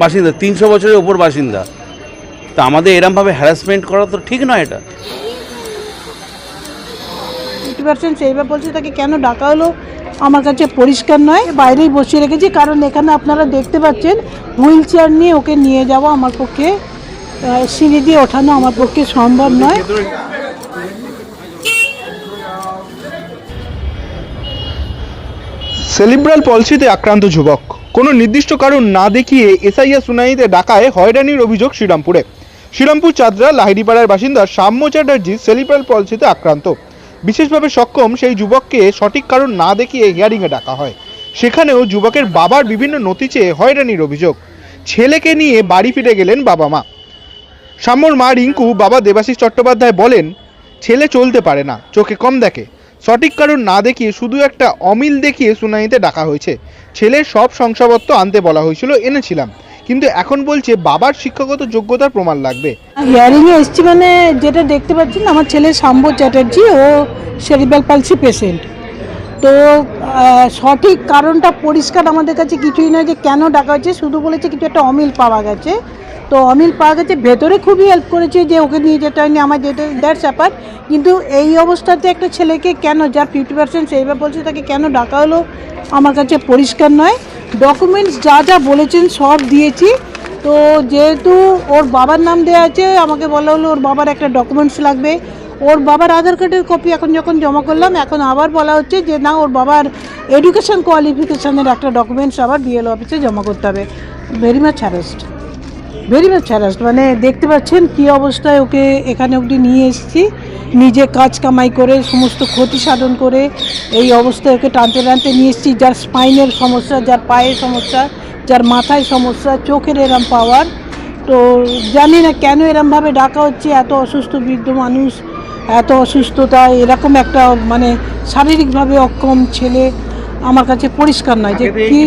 বাসিন্দা, তিনশো বছরের ওপর বাসিন্দা। তা আমাদের এরমভাবে হ্যারাসমেন্ট করা তো ঠিক নয় এটা। ফিফটি পার্সেন্ট সেইভাবে বলছে, তাকে কেন ডাকা হলো? আমার কাছে পরিষ্কার নয়, বাইরেই বসিয়ে রেখেছি। কারণ এখানে আপনারা দেখতে পাচ্ছেন, হুইল চেয়ার নিয়ে ওকে নিয়ে যাওয়া আমার পক্ষে সিঁড়ি দিয়ে ওঠানো আমার পক্ষে সম্ভব নয়। সেলিব্রাল পলসিতে আক্রান্ত যুবক। কোনো নির্দিষ্ট কারণ না দেখিয়ে এসআইয়া শুনানিতে ডাকায় হয়রানির অভিযোগ শ্রীরামপুরে। শ্রীরামপুর চাঁদরা লাহিড়িপাড়ার বাসিন্দা সাম্য চ্যাটার্জি সেলিব্রাল পলসিতে আক্রান্ত। বিশেষভাবে সক্ষম সেই যুবককে সঠিক কারণ না দেখিয়ে হিয়ারিংয়ে ডাকা হয়। সেখানেও যুবকের বাবার বিভিন্ন নথি চেয়ে হয়রানির অভিযোগ। ছেলেকে নিয়ে বাড়ি ফিরে গেলেন বাবা মা। সাম্যর মা রিঙ্কু বাবা দেবাশিস চট্টোপাধ্যায় বলেন, ছেলে চলতে পারে না, চোখে কম দেখে। সঠিক কারণ না দেখিয়ে শুধু একটা অমিল দেখিয়ে শুনানিতে ডাকা হয়েছে। ছেলের সব শংসাপত্র আনতে বলা হয়েছিল, এনেছিলাম। কিন্তু এখন বলছে বাবার শিক্ষাগত যোগ্যতার প্রমাণ লাগবে। হিয়ারিংয়ে এসছি মানে যেটা দেখতে পাচ্ছেন, আমার ছেলে শাম্ব চ্যাটার্জি ও সেরিব্রাল পালসি পেশেন্ট তো সঠিক কারণটা পরিষ্কার আমাদের কাছে কিছুই নয় যে কেন ডাকা হচ্ছে শুধু বলেছে কিছু একটা অমিল পাওয়া গেছে। তো অমিল পাওয়া গেছে, ভেতরে খুবই হেল্প করেছে যে ওকে নিয়ে যেতে হয়নি, আমার যেতে দ্যাটস ব্যাপার কিন্তু এই অবস্থাতে একটা ছেলেকে কেন, যার ফিফটি পার্সেন্ট সেইভাবে বলছে তাকে কেন ডাকা হলো, আমার কাছে পরিষ্কার নয়। ডকুমেন্টস যা যা বলেছেন সব দিয়েছি। তো যেহেতু ওর বাবার নাম দেওয়া আছে, আমাকে বলা হলো ওর বাবার একটা ডকুমেন্টস লাগবে। ওর বাবার আধার কার্ডের কপি এখন যখন জমা করলাম, এখন আবার বলা হচ্ছে যে, না, ওর বাবার এডুকেশন কোয়ালিফিকেশানের একটা ডকুমেন্টস আবার বিএল অফিসে জমা করতে হবে। Very much harassed very much harassed মানে দেখতে পাচ্ছেন কী অবস্থায় ওকে এখানে অবধি নিয়ে এসেছি। নিজে কাজ কামাই করে, সমস্ত ক্ষতি সাধন করে এই অবস্থায় ওকে টানতে টানতে নিয়ে এসেছি। যার স্পাইনের সমস্যা, যার পায়ের সমস্যা, যার মাথায় সমস্যা, চোখের এরম পাওয়ার তো জানি না কেন এরমভাবে ডাকা হচ্ছে। এত অসুস্থ বৃদ্ধ মানুষ এত অসুস্থতা এরকম একটা মানে শারীরিকভাবে অক্ষম ছেলে আমার কাছে পরিষ্কার নয় যে কি?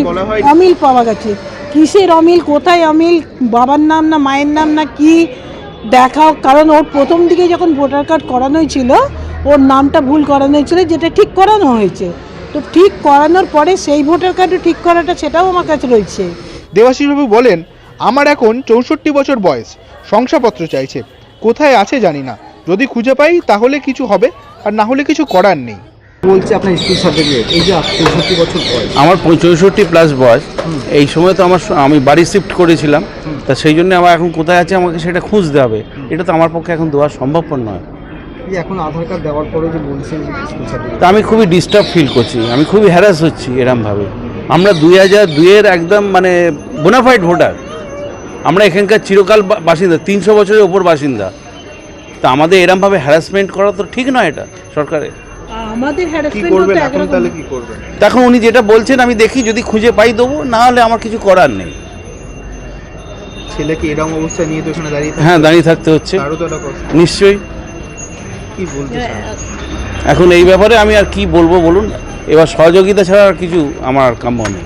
অমিল পাওয়া গেছে। কিসের অমিল? কোথায় অমিল? বাবার নাম না মায়ের নাম না কি? দেখাও কারণ ওর প্রথম দিকে যখন ভোটার কার্ড করানো ছিল ওর নামটা ভুল করানো হয়েছিল যেটা ঠিক করানো হয়েছে। তো ঠিক করানোর পরে সেই ভোটার কার্ডও ঠিক করাটা সেটাও আমার কাছে রয়েছে। দেবাশিসবাবু বলেন আমার এখন চৌষট্টি বছর বয়স শংসাপত্র চাইছে। কোথায় আছে জানি না। যদি খুঁজে পাই তাহলে কিছু হবে আর না হলে কিছু করার নেই। বলছে আপনার স্কুল সার্টিফিকেট এই যে চৌষট্টি বছর বয়স। আমার চৌষট্টি প্লাস বয়স। এই সময় তো আমার আমি বাড়ি শিফট করেছিলাম। তা সেই জন্য আমার এখন কোথায় আছে আমাকে সেটা খুঁজতে হবে। এটা তো আমার পক্ষে এখন দেওয়া সম্ভবপর নয়। এখন আধার কার্ড দেওয়ার পরে যে বলছেন তা আমি খুবই ডিস্টার্ব ফিল করছি। আমি খুবই হ্যারাস হচ্ছি এরমভাবে। আমরা দুই হাজার দুইয়ের একদম মানে বোনাফাইড ভোটার। আমরা এখানকার চিরকাল বা- বাসিন্দা তিনশো বছরের ওপর বাসিন্দা। তা আমাদের এরমভাবে হ্যারাসমেন্ট করা তো ঠিক নয় এটা সরকারের। আমাদের এখন তাহলে কি করবেন? তখন উনি যেটা বলছেন আমি দেখি যদি খুঁজে পাই দেবো না হলে আমার কিছু করার নেই। ছেলেকে এরকম অবস্থায় নিয়ে তো এখানে দাঁড়িয়ে হ্যাঁ দাঁড়িয়ে থাকতে হচ্ছে। নিশ্চয়ই। কি বলতে এখন এই ব্যাপারে আমি আর কি বলব বলুন এবার সহযোগিতা ছাড়া আর কিছু আমার আর কাম্য নেই।